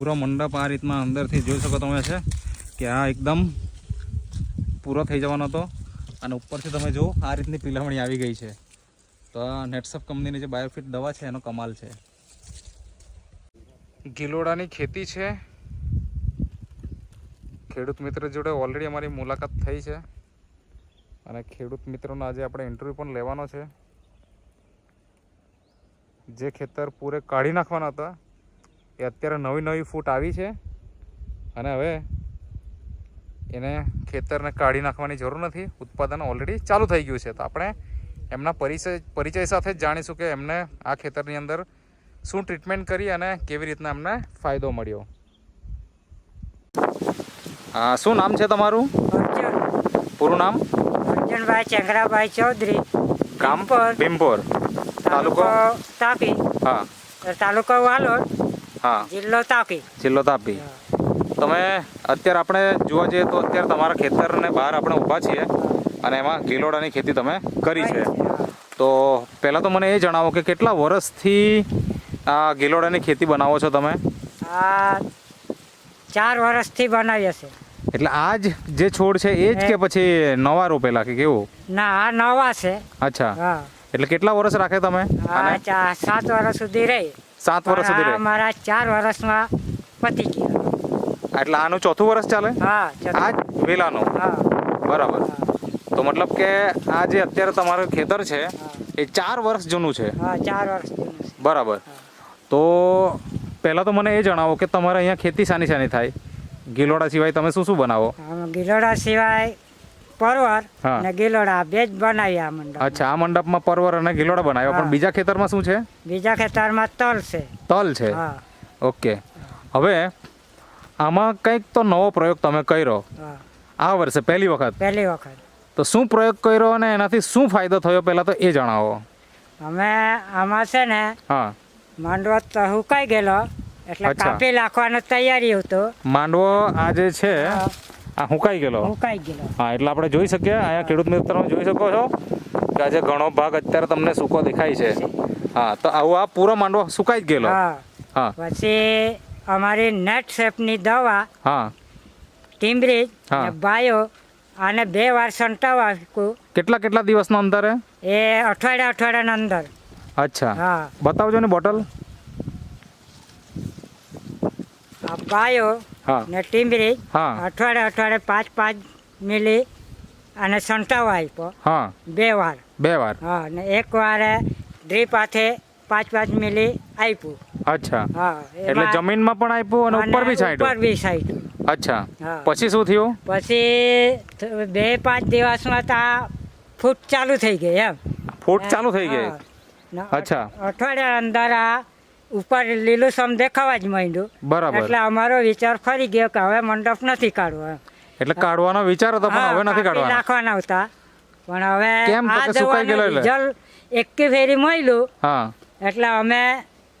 પૂરો મંડપ આ રીતના અંદરથી જોઈ શકો તમે છે કે આ એકદમ પૂરો થઈ જવાનો હતો. અને ઉપરથી તમે જુઓ, આ રીતની પીલામણી આવી ગઈ છે. તો આ નેટસપ કંપનીની જે બાયોફિટ દવા છે, એનો કમાલ છે. ગિલોડાની ખેતી છે. ખેડૂત મિત્ર જોડે ઓલરેડી અમારી મુલાકાત થઈ છે. અને ખેડૂત મિત્રોનો આજે આપણે ઇન્ટરવ્યૂ પણ લેવાનો છે. જે ખેતર પૂરે કાઢી નાખવાના હતા. એ અત્યારે નવી નવી ફૂટ આવી છે. અને હવે એને ખેતરને કાઢી નાખવાની જરૂર નથી. ઉત્પાદન ઓલરેડી ચાલુ થઈ ગયું છે. તો આપણે એમના પરિચય પરિચય સાથે જ જાણીશું કે એમને આ ખેતરની અંદર શું ટ્રીટમેન્ટ કરી અને કેવી રીતના એમને ફાયદો મળ્યો. હા શું નામ છે તમારું? પૂરું નામ? અર્જુનભાઈ ચંદ્રાભાઈ ચૌધરી. ગામ? ભીમપોર. તાલુકો? તાપી. હા. તાલુકો વાલોડ. હા. જિલ્લો તાપી. જિલ્લો તાપી. તમે અત્યારે આપણે જોવા જઈએ તો અત્યારે તમારા ખેતરને બહાર આપણે ઊભા છીએ અને એમાં ગિલોડાની ખેતી તમે કરી છે. તો પહેલાં તો મને એ જણાવો કે કેટલા વર્ષથી આ ગિલોડાની ખેતી બનાવો છો તમે? આ ચાર વર્ષથી બનાવીએ છે એટલે આ જ જે છોડ છે એ જ કે પછી નવા રોપેલા કે કેવું? ના આ નવા છે. અચ્છા. એટલે કેટલા વર્ષ રાખે તમે સાત વર્ષ સુધી રહી. સાત વર્ષ સુધી આ મારા ચાર વર્ષમાં પતી ગયા. એટલે આનું ચોથું વર્ષ ચાલે? હા. આ વેલાનું? હા. બરાબર. તો મતલબ કે આ જે અત્યારે તમારું ખેતર છે એ ચાર વર્ષ જૂનું છે? હા ચાર વર્ષ જૂનું છે. બરાબર. તો પહેલાં તો મને એ જણાવો કે તમારે અહીંયા ખેતી સાની સાની થાય? ગિલોડા સિવાય તમે શું શું બનાવો? ગિલોડા સિવાય પરવર અને ગિલોડા બે જ બનાવ્યા મંડપ અચ્છા આ મંડપમાં પરવર અને ગિલોડા બનાવ્યા. પણ બીજા ખેતરમાં શું છે? બીજા ખેતરમાં તલ છે. તલ છે? ઓકે. હવે આમાં કંઈક તો નવો પ્રયોગ તમે કર્યો. આ વર્ષે પહેલી વખત. પહેલી વખત. તો શું પ્રયોગ કર્યો અને એનાથી શું ફાયદો થયો પહેલાં તો એ જણાવો. અમે આમાં છે ને હા. માંડવો તો હુકાઈ ગયેલો. એટલે. કાપી નાખવાની તૈયારી હતો. માંડવો આજે છે. આ હુકાઈ ગયેલો? હુકાઈ ગયેલો. હા એટલે આપણે જોઈ શકીએ. અહીંયા ખેડૂત મિત્રો જોઈ શકો છો કે આજે ઘણો ભાગ અત્યારે તમને સૂકો દેખાય છે. હા તો આવું આ પૂરો માંડવો સુકાઈ જ ગયેલો. હા. હા. પછી અમારી નેટ શેપની દવા હા. ને બાયો આને બે વાર સંટાવા કેટલા કેટલા દિવસના અંતરે? એ અઠવાડિયા અઠવાડિયાના અંદર. અચ્છા. હા. બતાવજો ને બોટલ. બાયો ને ટીમરી હા. અઠવાડિયે અઠવાડિયે પાંચ પાંચ મિલી અને સંટાવા આપ્યો હા. બે વાર. બે વાર. હા ને એક વાર ડ્રીપ હાથે પાંચ પાંચ મિલી આપ્યું અચ્છા. હા એટલે જમીનમાં પણ આપ્યું અને ઉપર બી ઉપર છાંટ્યું બી સાઈડ. અચ્છા. પછી શું થયું? પછી બે પાંચ દિવસમાં તો ફૂટ ચાલુ થઈ ગઈ એમ. ફૂટ ચાલુ થઈ ગઈ? અચ્છા. અઠવાડિયા અંદર આ ઉપર લીલું સમ દેખાવા જ માંડ્યું. બરાબર. એટલે અમારો વિચાર ફરી ગયો કે હવે મંડપ નથી કાઢવો. એટલે કાઢવાનો વિચાર હતો પણ હવે નથી કાઢવાનો. રાખવાના હતા. પણ હવે કેમ? આ સુકાઈ ગયેલો એટલે? રિઝલ્ટ એકે ફેરી મળ્યું હા. એટલે અમે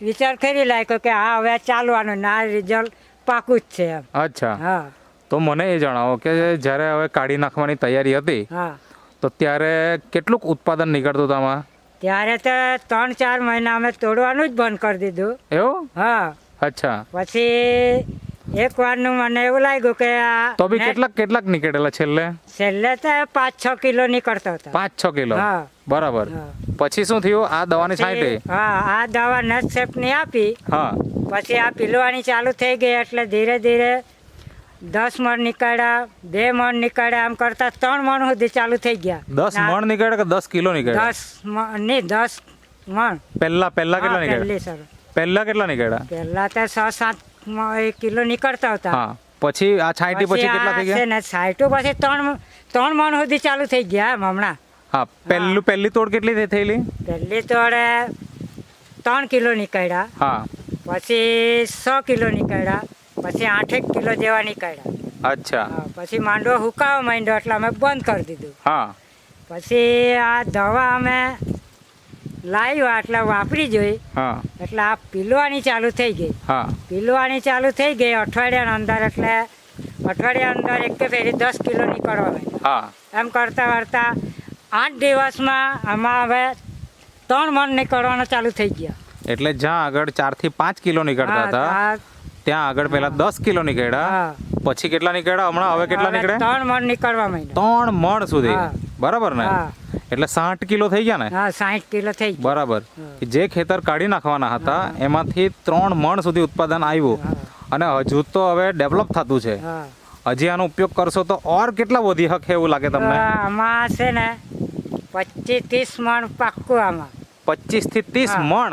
વિચાર કરી લાગ્યો કે આ હવે ચાલવાનું ને રિઝલ્ટ પાકું જ છે એમ. અચ્છા. હા. તો મને એ જણાવો કે જ્યારે હવે કાઢી નાખવાની તૈયારી હતી હા. તો ત્યારે કેટલુંક ઉત્પાદન નીકળતું આમાં? ત્યારે તો ત્રણ ચાર મહિના અમે તોડવાનું જ બંધ કરી દીધું. એવું? હા. અચ્છા. પછી એક વારનું મને એવું લાગ્યું કે આ તો બી કેટલાક કેટલાક નીકળેલા છેલ્લે? છેલ્લે તો પાંચ છ કિલો નીકળતા હતો. પાંચ છ કિલો? હા. બરાબર. પછી શું થયું? આ દવાની છાંટી? હા આ દવા નેટ શેપની આપી. હા. પછી આ પીલવાની ચાલુ થઈ ગઈ એટલે ધીરે ધીરે દસ મણ નીકળ્યા બે મણ નીકળ્યા આમ કરતા ત્રણ મણ સુધી ચાલુ થઈ ગયા. દસ મણ નીકળ્યા કે દસ કિલો નીકળ્યા? દસ મણ નહીં દસ મણ. પહેલા પહેલા કેટલા નીકળ્યા? સર. પહેલા કેટલા નીકળ્યા? પહેલા તો છ સાત કિલો નીકળતા હતા. હા. પછી આ છાંટી પછી કેટલા થઈ ગયા? ને સાઈટો પછી ત્રણ ત્રણ મણ સુધી ચાલુ થઈ ગયા એમ હમણાં. હા પહેલું પહેલી તોડ કેટલી થયેલી? પહેલી તોડે ત્રણ કિલો નીકળ્યા. હા. પછી સો કિલો નીકળ્યા. પછી આઠેક કિલો જેવા નીકળ્યા. અચ્છા. પછી માંડવો હુકાવા માંડ્યો એટલે અમે બંધ કરી દીધું. હા. પછી આ દવા અમે લાવ્યા એટલે વાપરી જોઈ. હા. એટલે આ પીલવાની ચાલુ થઈ ગઈ. હા. પીલવાની ચાલુ થઈ ગઈ અઠવાડિયાના અંદર એટલે અઠવાડિયા અંદર એક ફેરી દસ કિલો નીકળવા એમ કરતા કરતા આઠ દિવસમાં આમાં હવે ત્રણ મણ નીકળવાના ચાલુ થઈ ગયા. એટલે જ્યાં આગળ ચારથી પાંચ કિલો નીકળતા હતા. ત્યાં આગળ પહેલા દસ કિલો નીકળ્યા. પછી કેટલા નીકળ્યા? હમણાં હવે કેટલા નીકળ્યા? ત્રણ મણ નીકળવા માંડ્યા. ત્રણ મણ સુધી. બરાબર ને? એટલે સાઠ કિલો થઈ ગયા ને? હા સાઠ કિલો થઈ બરાબર. જે ખેતર કાઢી નાખવાના હતા એમાંથી ત્રણ મણ સુધી ઉત્પાદન આવ્યું. અને હજુ તો હવે ડેવલપ થતું છે. હજી આનો ઉપયોગ કરશો તો ઓર કેટલા વધી હકે એવું લાગે તમને? આમાં છે ને પચીસ ત્રીસ મણ પાક્કું આમાં. પચીસથી ત્રીસ મણ?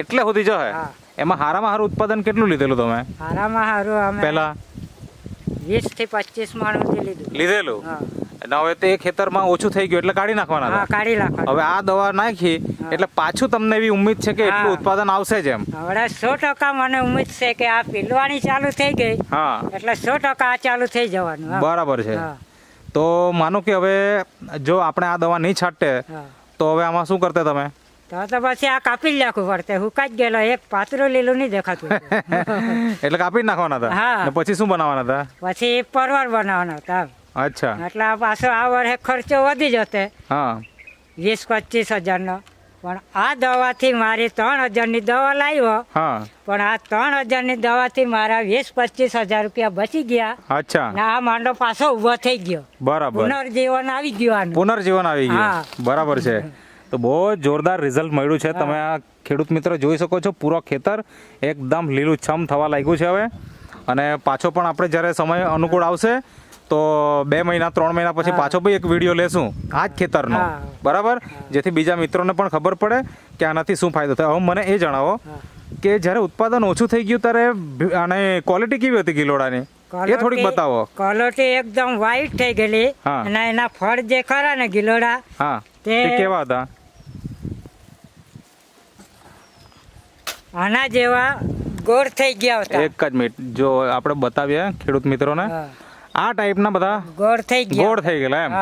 એટલે સુધી જશે હા. એમાં હારામાં હારું ઉત્પાદન કેટલું લીધેલું તમે? હારામાં હારું અમે પહેલા? વીસથી પચીસ મણ સુધી લીધું. લીધેલું? અને હવે તે ખેતરમાં ઓછું થઈ ગયું એટલે કાઢી નાખવાના હા હતા? કાઢી નાખો હવે આ દવા નાખી એટલે પાછું તમને એવી ઉમ્મીદ છે કે એટલું હા. ઉત્પાદન આવશે જ એમ? હવે સો ટકા મને ઉમેદ છે કે આ પીલવાની ચાલુ થઈ ગઈ. હા. એટલે સો ટકા આ ચાલુ થઈ જવાનું હા. બરાબર છે. હા. તો માનો કે હવે જો આપણે આ દવા નહીં છાંટે હા. તો હવે આમાં શું કરતા તમે? તો તો પછી આ કાપી જ નાખવું પડતે હુકાઈ જ ગયેલો એક પાતળું લીલું નહીં દેખાતું. એટલે કાપી જ નાખવાના હતા? હા. પછી શું બનાવવાના હતા? પછી પરવાર બનાવવાનો હતા અચ્છા. એટલે આ પાછો આ વર્ષે ખર્ચો વધી જતે. હા. વીસ પચીસ હજારનો. પણ આ દવાથી મારી ત્રણ હજારની દવા લાવ્યો. હા. પણ આ ત્રણ હજારની દવાથી મારા વીસ પચીસ હજાર રૂપિયા બચી ગયા. અચ્છા. આ માંડો પાછો ઊભો થઈ ગયો. બરાબર. પુનર્જીવન આવી ગયું પુનર્જીવન આવી હા. ગયું બરાબર છે. તો બહુ જોરદાર રિઝલ્ટ મળ્યું છે. તમે આ ખેડૂત મિત્ર જોઈ શકો છો પૂરો ખેતર એકદમ લીલુંછમ થવા લાગ્યું છે હવે. અને પાછો પણ આપણે જ્યારે સમય અનુકૂળ આવશે તો બે મહિના ત્રણ મહિના પછી પાછો બી એક વીડિયો લેશું. આ જ ખેતરનો. બરાબર? જેથી બીજા મિત્રોને પણ ખબર પડે કે આનાથી શું ફાયદો થાય. હવે મને એ જણાવો કે જ્યારે ઉત્પાદન ઓછું થઈ ગયું ત્યારે અને ક્વોલિટી કેવી હતી ગિલોડાની? એ થોડીક બતાવો. ક્વોલિટી એકદમ વ્હાઈટ થઈ ગયેલી. અને એના ફળ જે ખરા ને ગિલોડા હા. તે- કેવા હતા? આના જેવા ગોળ થઈ ગયા હતા. એક જ મિનિટ. જો આપણે બતાવીએ ખેડૂત મિત્રોને. આ ટાઈપના બધા ગોળ થઈ ગયા. ગોળ થઈ ગયેલા એમ.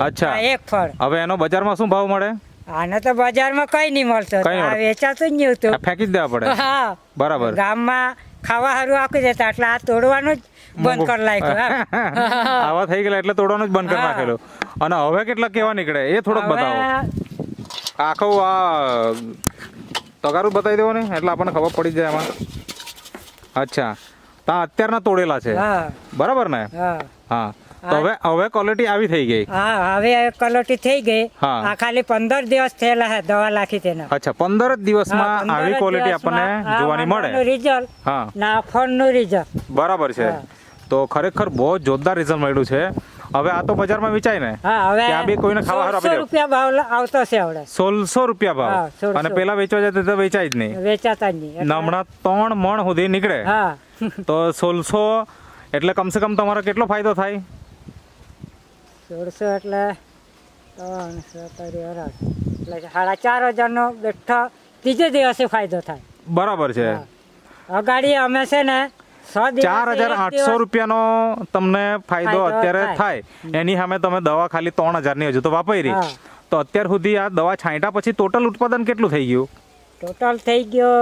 અચ્છા. એક ફળ. હવે એનો બજારમાં શું ભાવ મળે? આને તો બજારમાં કઈ નહીં મળતો. વેચાતું જ નહીં હતું. ફેંકી જ દેવા પડે. હા. બરાબર. ગામમાં ખાવા સારું આપી દેતા એટલે આ તોડવાનું જ બંધ કરી નાખ્યું આવા થઈ ગયેલા એટલે તોડવાનું જ બંધ કરી નાખેલું. અને હવે કેટલા કેવા નીકળે? એ થોડોક બતાવો. આખો આ તગારું બતાવી દેવો ને એટલે આપણને ખબર પડી જાય એમાં. અચ્છા. તા અત્યારના તોડેલા છે. બરાબર ને? હા. હા. તો હવે હવે ક્વોલિટી આવી થઈ ગઈ. હા હવે ક્વોલિટી થઈ ગઈ. હા. આ ખાલી પંદર દિવસ થયેલા છે દવા લાખી તેના. અચ્છા પંદર જ દિવસમાં આવી ક્વોલિટી આપણને જોવાની મળે. રિઝલ્ટ હા. ના ફળનું રિઝલ્ટ બરાબર છે. તો ખરેખર બહુ જોરદાર રિઝલ્ટ મળ્યું છે. હવે આ તો બજારમાં વેચાય ને. હા હવે કે બી કોઈને ખાવા હારું આપી રૂપિયા ભાવ આવતો છે હવે સોળસો રૂપિયા ભાવ. અને પેલા વેચવા જાય તો વેચાય જ નહીં. વેચાતા જ નહીં હમણાં ત્રણ મણ સુધી નીકળે. હા. તો સોળસો એટલે કમસે કમ તમારો કેટલો ફાયદો થાય? સોળસો એટલે સાડા ચાર હજારનો બેઠો ત્રીજે દિવસે ફાયદો થાય. બરાબર છે. ગાડી અમે છે ને ચાર હજાર આઠસો રૂપિયાનો તમને ફાયદો અત્યારે થાય. એની સામે તમે દવા ખાલી ત્રણ હજારની હજુ તો વાપરી. હા. તો અત્યાર સુધી આ દવા છાંટ્યા પછી ટોટલ ઉત્પાદન કેટલું થઈ ગયું? ટોટલ થઈ ગયો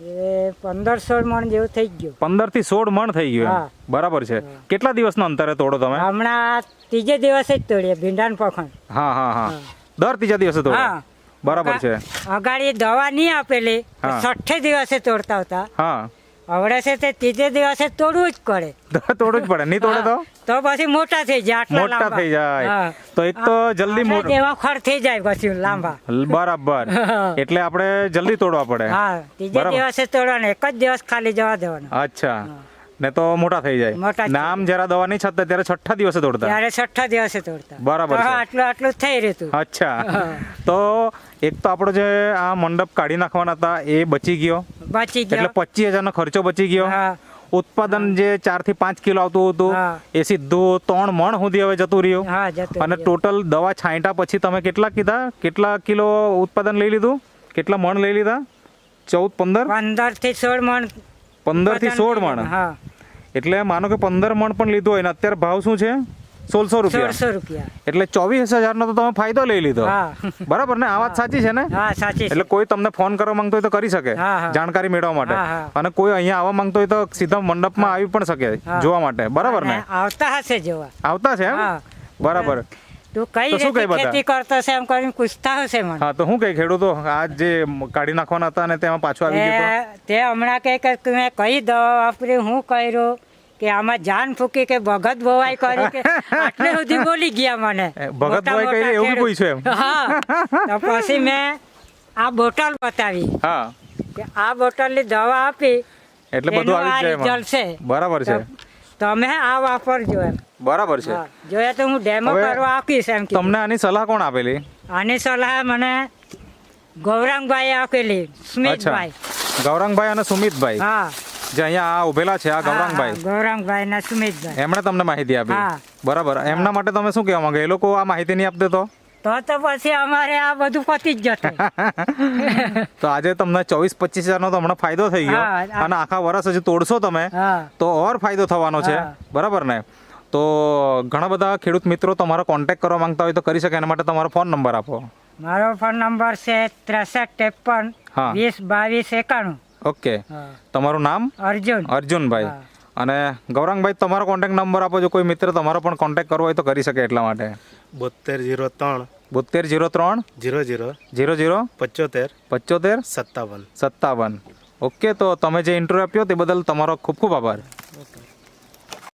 એ પંદર સોળ મણ જેવું થઈ ગયું. પંદરથી સોળ મણ થઈ ગયું હા. બરાબર છે. કેટલા દિવસના અંતરે તોડો તમે? હમણાં ત્રીજે દિવસે જ તોડીએ ભીંડાન પખંડ હા હા હા. દર ત્રીજા દિવસે તોડો. બરાબર છે. અગાડી દવા નહીં આપેલી છઠ્ઠે દિવસે તોડતા હતા. હા. હવે છે તે ત્રીજે દિવસે તોડવું જ પડે. તોડવું જ પડે. નહીં તોડે તો? તો પછી મોટા થઈ જાય મોટા થઈ જાય. તો એક તો જલ્દી મોટા એવા ખર થઈ જાય પછી લાંબા. બરાબર. એટલે આપણે જલ્દી તોડવા પડે. હા. ત્રીજે દિવસે તોડવાનું એક જ દિવસ ખાલી જવા દેવાનું. અચ્છા. ને તો મોટા થઈ જાય. નામ જરા દવા નહીં છતાં ત્યારે છઠ્ઠા દિવસે તોડતા ત્યારે છઠ્ઠા દિવસે તોડતા બરાબર. આટલું આટલું થઈ રહેતું અચ્છા. તો એક તો આપણો જે આ મંડપ કાઢી નાખવાના હતા એ બચી ગયો. બચી એટલે પચીસ હજાર નો ખર્ચો બચી ગયો. હા. ઉત્પાદન જે ચારથી પાંચ કિલો આવતું હતું એ સીધું ત્રણ મણ સુધી હવે જતું રહ્યું. અને ટોટલ દવા છાંટ્યા પછી તમે કેટલા કીધા? કેટલા કિલો ઉત્પાદન લઈ લીધું? કેટલા મણ લઈ લીધા? ચૌદ પંદર? પંદરથી સોળ મણ પંદરથી સોળ મણ. હા. એટલે માનો કે પંદર મણ પણ લીધું હોય ને અત્યારે ભાવ શું છે? સોળસો રૂપિયા. સોળસો રૂપિયા. એટલે ચોવીસ હજારનો તો તમે ફાયદો લઈ લીધો. બરાબર ને? આ વાત સાચી છે ને? સાચી એટલે કોઈ તમને ફોન કરવા માંગતો હોય તો કરી શકે. જાણકારી મેળવવા માટે. અને કોઈ અહીંયા આવવા માંગતો હોય તો સીધા મંડપમાં આવી પણ શકે જોવા માટે. બરાબર ને? આવતા હશે જોવા. આવતા છે હા. બરાબર. તું કઈ રીતે ખેતી કરતો છે એમ કરીને પૂછતા હશે મને. હા તો હું કઈ ખેડૂતો? આ જે કાઢી નાખવાના હતા ને તેમાં પાછું આવી ગયું તે? હમણાં કહે કે કઈ દવા વાપરી હું કર્યું? કે આમાં જાન ફૂકી કે ભગત બોવાઈ કરી કે આટલે સુધી બોલી ગયા મને. ભગત બોવાઈ કરી એવું પૂછ્યું એમ? હા. તો પછી મેં આ બોટલ બતાવી. હા. કે આ બોટલની દવા આપી. એટલે બધું આવી જાય. બરાબર છે. તમે આ વાપરજો એમ. બરાબર છે. જોયા તો હું ડેમો કરવા આપીશ એમ તમને આની સલાહ કોણ આપેલી? આની સલાહ મને ગૌરાંગભાઈ આપેલી સુમિતભાઈ. ગૌરંગભાઈ અને સુમિતભાઈ. હા. જે અહીંયા આ ઉભેલા છે આ ગૌરંગભાઈ. ગૌરાંગભાઈ ના સુમિતભાઈ. એમણે તમને માહિતી આપી. બરાબર. એમના માટે તમે શું કહેવા માંગે? એ લોકો આ માહિતી નહીં આપતો તો? તો તો પછી અમારે આ બધું પતી જ જતું. તો આજે તમને ચોવીસ પચીસ હજારનો તો હમણાં ફાયદો થઈ ગયો. અને આખા વર્ષ હજી તોડશો તમે તો ઓર ફાયદો થવાનો છે. બરાબર ને? તો ઘણા બધા ખેડૂત મિત્રો તમારો કોન્ટેક્ટ કરવા માંગતા હોય તો કરી શકે એના માટે તમારો ફોન નંબર આપો. મારો ફોન નંબર છે ત્રેસઠ ત્રેપન. વીસ બાવીસ એકાણું. ઓકે તમારું નામ? અર્જુન. અર્જુનભાઈ. અને ગૌરંગભાઈ તમારો કોન્ટેક્ટ નંબર આપો જો કોઈ મિત્ર તમારો પણ કોન્ટેક્ટ કરવો હોય તો કરી શકે એટલા માટે. બોતેર જીરો ત્રણ. બોતેર જીરો ત્રણ? Zero zero. Zero zero? પચોતેર. પચોતેર? સત્તાવન. સત્તાવન. ઓકે તો તમે જે ઇન્ટરવ્યુ આપ્યો તે બદલ તમારો ખૂબ ખૂબ આભાર.